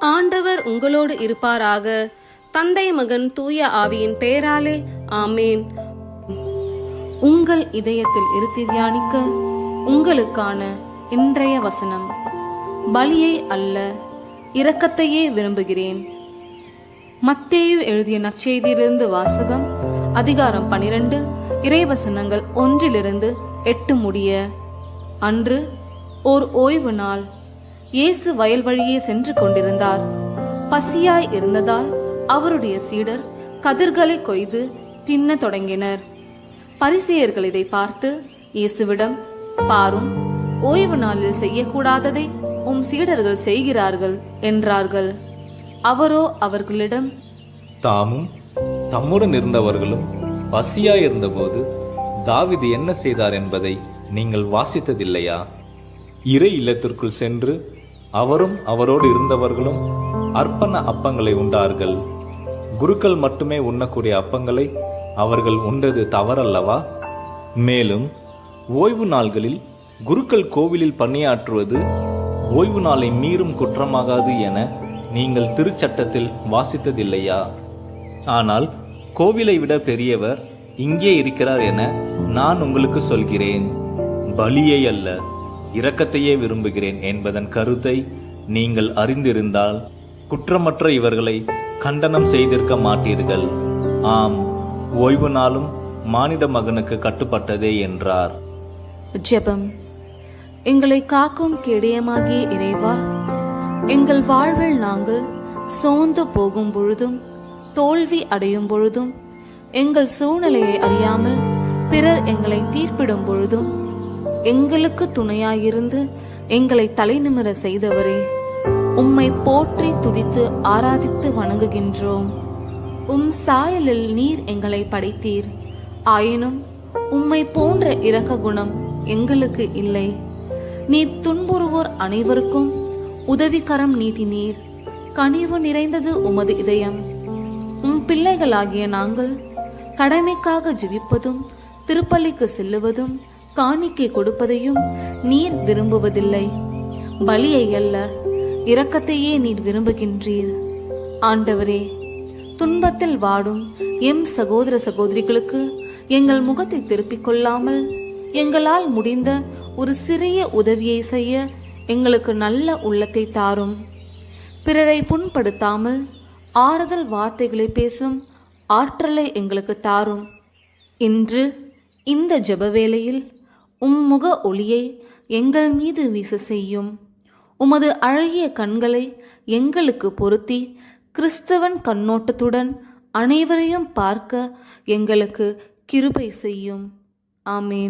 ஆண்டவர் உங்களோடு இருப்பாராக. தந்தை மகன் தூய ஆவியின் பெயராலே ஆமேன். உங்கள் இதயத்தில் இருத்தி தியானிக்க உங்களுக்கான இன்றைய வசனம். பலியை அல்ல இரக்கத்தையே விரும்புகிறேன். மத்தேயு எழுதிய நற்செய்தியிலிருந்து வாசகம் அதிகாரம் பனிரெண்டு இறைவசனங்கள் ஒன்றிலிருந்து எட்டு முடிய. அன்று ஓர் ஓய்வு நாள். இயேசு வயல் வழியே சென்று கொண்டிருந்தார். பசியாய் இருந்ததால் அவருடைய சீடர் கதிர்களை கொய்து தின்னத் தொடங்கினர். பரிசேயர்கள் இதை பார்த்து இயேசுவிடம் பாரும் ஓய்வு நாளில் செய்யக்கூடாததை உம் சீடர்கள் செய்கிறார்கள் என்றார்கள். அவரோ அவர்களிடம் தாமும் தம்முடன் இருந்தவர்களும் பசியாயிருந்தபோது தாவிது என்ன செய்தார் என்பதை நீங்கள் வாசித்ததில்லையா? இறை இல்லத்திற்குள் சென்று அவரும் அவரோடு இருந்தவர்களும் அர்ப்பண அப்பங்களை உண்டார்கள். குருக்கள் மட்டுமே உண்ணக்கூடிய அப்பங்களை அவர்கள் உண்டது தவறல்லவா? மேலும் ஓய்வு நாள்களில் குருக்கள் கோவிலில் பணியாற்றுவது ஓய்வு நாளை மீறும் குற்றமாகாது என நீங்கள் திருச்சட்டத்தில் வாசித்ததில்லையா? ஆனால் கோவிலை விட பெரியவர் இங்கே இருக்கிறார் என நான் உங்களுக்கு சொல்கிறேன். பலியை அல்ல. இரக்கத்தையே விரும்புகிறேன் என்பதன் கருத்தை நீங்கள் அறிந்திருந்தால் குற்றமற்ற இவர்களை கண்டனம் செய்திருக்க மாட்டீர்கள். ஆம் ஓய்வு நாளும் மானிட மகனுக்கு கட்டுப்பட்டதே என்றார். ஜெபம். எங்களை காக்கும் கேடயமாகிய இறைவா எங்கள் வாழ்வில் நாங்கள் சோர்ந்து போகும் பொழுதும் தோல்வி அடையும் பொழுதும் எங்கள் சூழ்நிலையை அறியாமல் பிறர் எங்களை தீர்ப்பிடும் பொழுதும் எங்களுக்கு துணையாயிருந்து எங்களை தலைநிமிர செய்தவரே உம்மை போற்றி துதித்து ஆராதித்து வணங்குகின்றோம். உம் சாயலில் நீர் எங்களை படைத்தீர். ஆயினும் உம்மை போன்ற இரக்க குணம் எங்களுக்கு இல்லை. நீர் துன்புறுவோர் அனைவருக்கும் உதவிக்கரம் நீட்டினீர். கனிவு நிறைந்தது உமது இதயம். உம் பிள்ளைகளாகிய நாங்கள் கடமைக்காக ஜிவிப்பதும் திருப்பள்ளிக்கு செல்லுவதும் காணிக்கை கொடுப்பதையும் நீர் விரும்புவதில்லை. பலியை அல்ல இரக்கத்தையே நீர் விரும்புகின்றீர். ஆண்டவரே துன்பத்தில் வாடும் எம் சகோதர சகோதரிகளுக்கு எங்கள் முகத்தை திருப்பிக் கொள்ளாமல் எங்களால் முடிந்த ஒரு சிறிய உதவியை செய்ய எங்களுக்கு நல்ல உள்ளத்தை தாரும். பிறரை புண்படுத்தாமல் ஆறுதல் வார்த்தைகளை பேசும் ஆற்றலை எங்களுக்கு தாரும். இன்று இந்த ஜெபவேளையில் உம்முக உம் முக ஒளியை எங்கள் மீது வீச செய்யும். உமது அழகிய கண்களை எங்களுக்கு பொருத்தி கிறிஸ்தவன் கண்ணோட்டத்துடன் அனைவரையும் பார்க்க எங்களுக்கு கிருபை செய்யும். ஆமேன்.